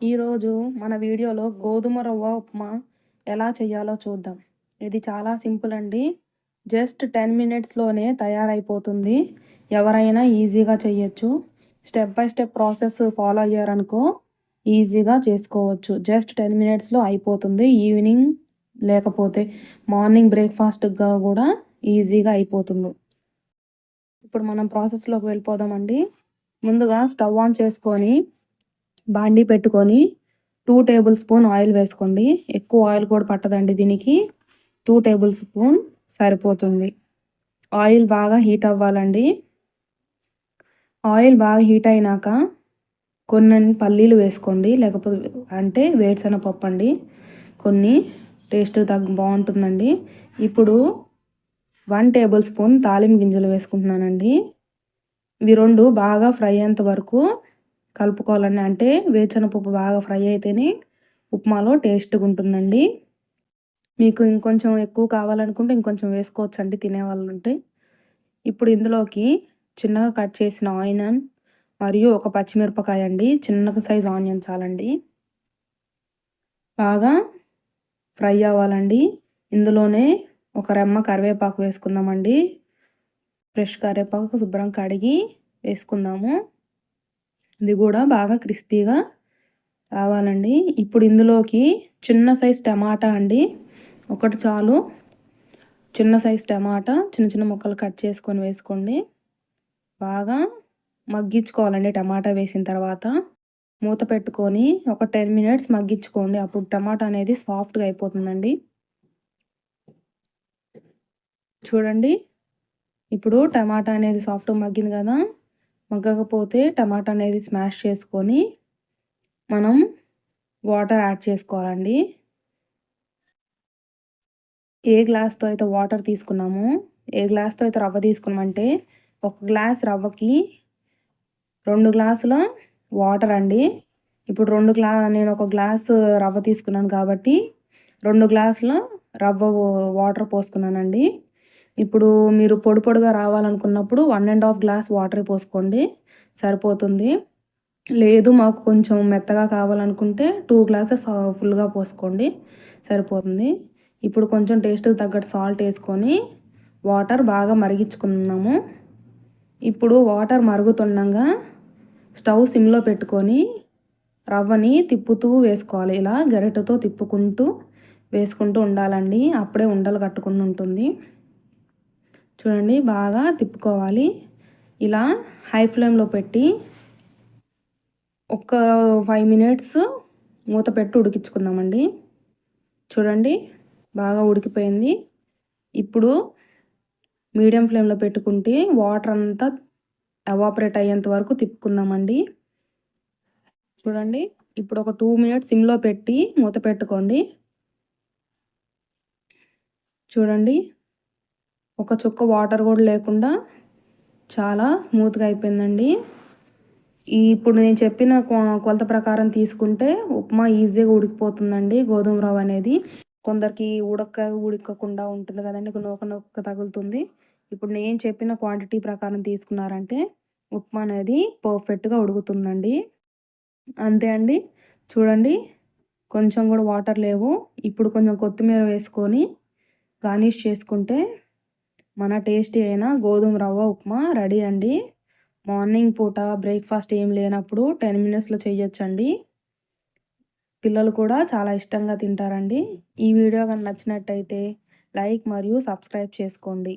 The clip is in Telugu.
ఈరోజు మన వీడియోలో గోధుమ రవ్వ ఉప్మా ఎలా చేయాలో చూద్దాం. ఇది చాలా సింపుల్ అండి. జస్ట్ టెన్ మినిట్స్లోనే తయారైపోతుంది. ఎవరైనా ఈజీగా చేయొచ్చు step by step process follow అయ్యారనుకో ఈజీగా చేసుకోవచ్చు. జస్ట్ టెన్ మినిట్స్లో అయిపోతుంది. ఈవినింగ్ లేకపోతే మార్నింగ్ బ్రేక్ఫాస్ట్గా కూడా ఈజీగా అయిపోతుంది. ఇప్పుడు మనం ప్రాసెస్లోకి వెళ్ళిపోదామండి. ముందుగా స్టవ్ ఆన్ చేసుకొని బాండీ పెట్టుకొని టూ టేబుల్ స్పూన్ ఆయిల్ వేసుకోండి. ఎక్కువ ఆయిల్ కూడా పట్టదండి దీనికి. టూ టేబుల్ స్పూన్ సరిపోతుంది. ఆయిల్ బాగా హీట్ అవ్వాలండి. ఆయిల్ బాగా హీట్ అయినాక కొన్ని పల్లీలు వేసుకోండి. లేకపోతే అంటే వేరుశనగపప్పు అండి. కొన్ని టేస్ట్ తగ్గ బాగుంటుందండి. ఇప్పుడు వన్ టేబుల్ స్పూన్ తాలిం గింజలు వేసుకుంటున్నానండి. ఇవి రెండు బాగా ఫ్రై అయ్యేంత వరకు కలుపుకోవాలండి అంటే వేరుశనగపప్పు బాగా ఫ్రై అయితేనే ఉప్మాలో టేస్ట్గా ఉంటుందండి మీకు ఇంకొంచెం ఎక్కువ కావాలనుకుంటే ఇంకొంచెం వేసుకోవచ్చు అండి తినేవాళ్ళు ఉంటే ఇప్పుడు ఇందులోకి చిన్నగా కట్ చేసిన ఆనియన్ మరియు ఒక పచ్చిమిరపకాయ అండి చిన్న సైజ్ ఆనియన్ చాలండి. బాగా ఫ్రై అవ్వాలండి. ఇందులోనే ఒక రెమ్మ కరివేపాకు వేసుకుందామండి. ఫ్రెష్ కరివేపాకు శుభ్రం కడిగి వేసుకుందాము. ఇది కూడా బాగా క్రిస్పీగా రావాలండి. ఇప్పుడు ఇందులోకి చిన్న సైజ్ టమాటా అండి. ఒకటి చాలు. చిన్న సైజ్ టమాటా చిన్న చిన్న ముక్కలు కట్ చేసుకొని వేసుకోండి. బాగా మగ్గించుకోవాలండి టమాటా వేసిన తర్వాత. మూత పెట్టుకొని ఒక టెన్ మినిట్స్ మగ్గించుకోండి. అప్పుడు టమాటా అనేది సాఫ్ట్గా అయిపోతుందండి. చూడండి. ఇప్పుడు టమాటా అనేది సాఫ్ట్గా మగ్గింది కదా. మగ్గకపోతే టమాటా అనేది స్మాష్ చేసుకొని మనం వాటర్ యాడ్ చేసుకోవాలండి. ఏ గ్లాస్తో అయితే వాటర్ తీసుకున్నామో ఏ గ్లాస్తో అయితే రవ్వ తీసుకున్నామంటే ఒక గ్లాస్ రవ్వకి రెండు గ్లాసుల వాటర్ అండి. ఇప్పుడు రెండు గ్లా నేను ఒక గ్లాస్ రవ్వ తీసుకున్నాను కాబట్టి రెండు గ్లాసుల రవ్వ వాటర్ పోసుకున్నానండి. ఇప్పుడు మీరు పొడి పొడిగా రావాలనుకున్నప్పుడు one and half glass water పోసుకోండి. సరిపోతుంది. లేదు మాకు కొంచెం మెత్తగా కావాలనుకుంటే టూ గ్లాసెస్ ఫుల్గా పోసుకోండి. సరిపోతుంది. ఇప్పుడు కొంచెం టేస్ట్కి తగ్గట్టు సాల్ట్ వేసుకొని వాటర్ బాగా మరిగించుకున్నాము ఇప్పుడు వాటర్ మరుగుతుండగా స్టవ్ సిమ్లో పెట్టుకొని రవ్వని తిప్పుతూ వేసుకోవాలి. ఇలా గరిటెతో తిప్పుకుంటూ వేసుకుంటూ ఉండాలండి. అప్పుడే ఉండలు కట్టుకుని ఉంటుంది. చూడండి బాగా తిప్పుకోవాలి. ఇలా హై ఫ్లేమ్లో పెట్టి ఒక ఫైవ్ మినిట్స్ మూత పెట్టి ఉడికించుకుందామండి. చూడండి బాగా ఉడికిపోయింది. ఇప్పుడు మీడియం ఫ్లేమ్లో పెట్టుకుంటే వాటర్ అంతా ఎవాపరేట్ అయ్యేంత వరకు తిప్పుకుందామండి. చూడండి ఇప్పుడు ఒక టూ మినిట్స్ సిమ్లో పెట్టి మూత పెట్టుకోండి. చూడండి ఒక చుక్క వాటర్ కూడా లేకుండా చాలా స్మూత్గా అయిపోయిందండి. ఇప్పుడు నేను చెప్పిన కొలత ప్రకారం తీసుకుంటే ఉప్మా ఈజీగా ఉడికిపోతుందండి గోధుమ రవ్వ అనేది. కొందరికి ఉడక ఉడకకుండా ఉంటుంది కదండి నూక నూక తగులుతుంది. ఇప్పుడు నేను చెప్పిన క్వాంటిటీ ప్రకారం తీసుకున్నారంటే ఉప్మా అనేది పర్ఫెక్ట్గా ఉడుకుతుందండి. అంతే అండి. చూడండి కొంచెం కూడా వాటర్ లేవు. ఇప్పుడు కొంచెం కొత్తిమీర వేసుకొని గార్నిష్ చేసుకుంటే మన టేస్టీ అయిన గోధుమ రవ్వ ఉప్మా రెడీ అండి. మార్నింగ్ పూట బ్రేక్ఫాస్ట్ ఏం లేనప్పుడు టెన్ మినిట్స్లో చేయొచ్చండి పిల్లలు కూడా చాలా ఇష్టంగా తింటారండి. ఈ వీడియో కానీ నచ్చినట్టయితే లైక్ మరియు సబ్స్క్రైబ్ చేసుకోండి.